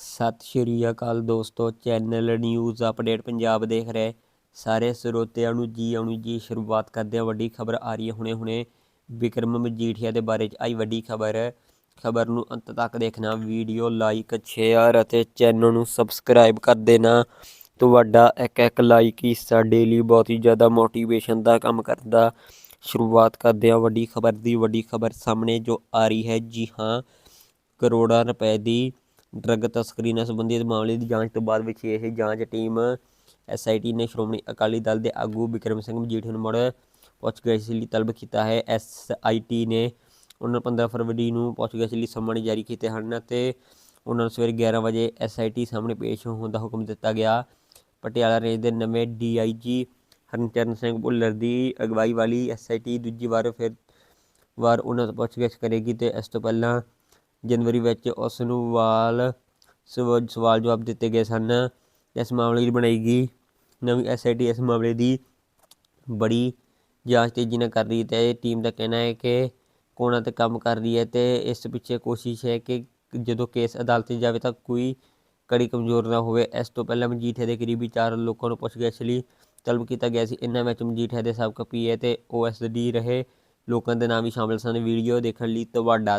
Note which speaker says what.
Speaker 1: ਸਤਿ ਸ਼੍ਰੀ ਅਕਾਲ ਦੋਸਤੋ, channel news update Punjab ਦੇਖ ਰਹੇ। ਸਾਰੇ ਸਰੋਤਿਆਂ ਨੂੰ ਜੀ ਆਉਣੀ ਜੀ, ਸ਼ੁਰੂਆਤ ਕਰਦੇ ਹਾਂ। ਵੱਡੀ ਖਬਰ ਆ ਰਹੀ ਹੈ ਹੁਣੇ ਹੁਣੇ। ਵਿਕਰਮ ਮਜੀਠੀਆ ਦੇ ਬਾਰੇ ਚ ਆਈ ਵੱਡੀ ਖਬਰ। ਖਬਰ ਨੂੰ ਅੰਤ ਤੱਕ ਦੇਖਣਾ, ਵੀਡੀਓ ਲਾਈਕ ਸ਼ੇਅਰ ਅਤੇ ਚੈਨਲ ਨੂੰ ਸਬਸਕ੍ਰਾਈਬ ਕਰ ਦੇਣਾ। ਤੁਹਾਡਾ ਇੱਕ ਇੱਕ ਲਾਈਕ ਹੀ ਸਾਡੇ ਲਈ ਬਹੁਤ ਹੀ ਜ਼ਿਆਦਾ ਮੋਟੀਵੇਸ਼ਨ ਦਾ ਕੰਮ ਕਰਦਾ। ਸ਼ੁਰੂਆਤ ਕਰਦੇ ਹਾਂ ਵੱਡੀ ਖਬਰ ਦੀ। ਵੱਡੀ ਖਬਰ ਸਾਹਮਣੇ ਜੋ ਆ ਰਹੀ ਹੈ, ਜੀ ਹਾਂ, ਕਰੋੜਾਂ ਰੁਪਏ ਦੀ ਡਰੱਗ ਤਸਕਰੀ ਨਾਲ ਸੰਬੰਧਿਤ ਮਾਮਲੇ ਦੀ ਜਾਂਚ ਤੋਂ ਬਾਅਦ ਵਿੱਚ ਇਹ ਜਾਂਚ ਟੀਮ ਐਸਆਈਟੀ ਨੇ ਸ਼੍ਰੋਮਣੀ ਅਕਾਲੀ ਦਲ ਦੇ ਆਗੂ ਵਿਕਰਮ ਸਿੰਘ ਮਜੀਠੀਆ ਨੂੰ ਮੁੜ ਪੁੱਛਗਿੱਛ ਲਈ ਤਲਬ ਕੀਤਾ ਹੈ। ਐਸਆਈਟੀ ਨੇ ਉਹਨਾਂ 15 ਫਰਵਰੀ ਨੂੰ ਪੁੱਛਗਿੱਛ ਲਈ ਸੰਮਣ ਜਾਰੀ ਕੀਤੇ ਹਨ ਅਤੇ ਉਹਨਾਂ ਨੂੰ ਸਵੇਰੇ 11 ਵਜੇ ਐਸਆਈਟੀ ਸਾਹਮਣੇ ਪੇਸ਼ ਹੋਣ ਦਾ ਹੁਕਮ ਦਿੱਤਾ ਗਿਆ। ਪਟਿਆਲਾ ਰੇਂਜ ਦੇ ਨਵੇਂ ਡੀਆਈਜੀ ਹਰਨਚਰਨ ਸਿੰਘ ਭੁੱਲਰ ਦੀ ਅਗਵਾਈ ਵਾਲੀ ਐਸਆਈਟੀ ਦੂਜੀ ਵਾਰ ਫਿਰ ਵਾਰ ਉਹਨਾਂ ਤੋਂ ਪੁੱਛਗਿੱਛ ਕਰੇਗੀ ਤੇ ਇਸ ਤੋਂ ਪਹਿਲਾਂ ਜਨਵਰੀ ਵਿੱਚ ਉਸ ਨੂੰ ਵਾਲ ਸਵਾਲ ਜਵਾਬ ਦਿੱਤੇ ਗਏ ਸਨ। ਇਸ ਮਾਮਲੇ ਦੀ ਬਣਾਈ ਗਈ ਨਵੀਂ ਐਸਆਈਟੀ ਇਸ ਮਾਮਲੇ ਦੀ ਬੜੀ ਜਾਂਚ ਤੇਜ਼ੀ ਨਾਲ ਕਰ ਰਹੀ ਹੈ ਟੀਮ ਦਾ ਕਹਿਣਾ ਹੈ ਕਿ ਕੋਣਾ ਤੇ ਕੰਮ ਕਰ ਰਹੀ ਹੈ ਤੇ ਇਸ ਪਿੱਛੇ ਕੋਸ਼ਿਸ਼ ਹੈ ਕਿ ਜਦੋਂ ਕੇਸ ਅਦਾਲਤ 'ਚ ਜਾਵੇ ਤਾਂ ਕੋਈ ਕੜੀ ਕਮਜ਼ੋਰ ਨਾ ਹੋਵੇ। ਇਸ ਤੋਂ ਪਹਿਲਾਂ ਮਜੀਠੀਆ ਦੇ ਕਰੀਬੀ ਚਾਰ ਲੋਕਾਂ ਨੂੰ ਪੁੱਛਗਿੱਛ ਲਈ ਤਲਬ ਕੀਤਾ ਗਿਆ ਸੀ। ਇਹਨਾਂ ਵਿੱਚ ਮਜੀਠੀਆ ਦੇ ਸਾਬਕਾ ਪੀਏ ਤੇ ਓਐਸਡੀ ਰਹੇ ਲੋਕਾਂ ਦੇ ਨਾਮ ਵੀ ਸ਼ਾਮਲ ਸਨ। ਵੀਡੀਓ ਦੇਖਣ ਲਈ ਤੁਹਾਡਾ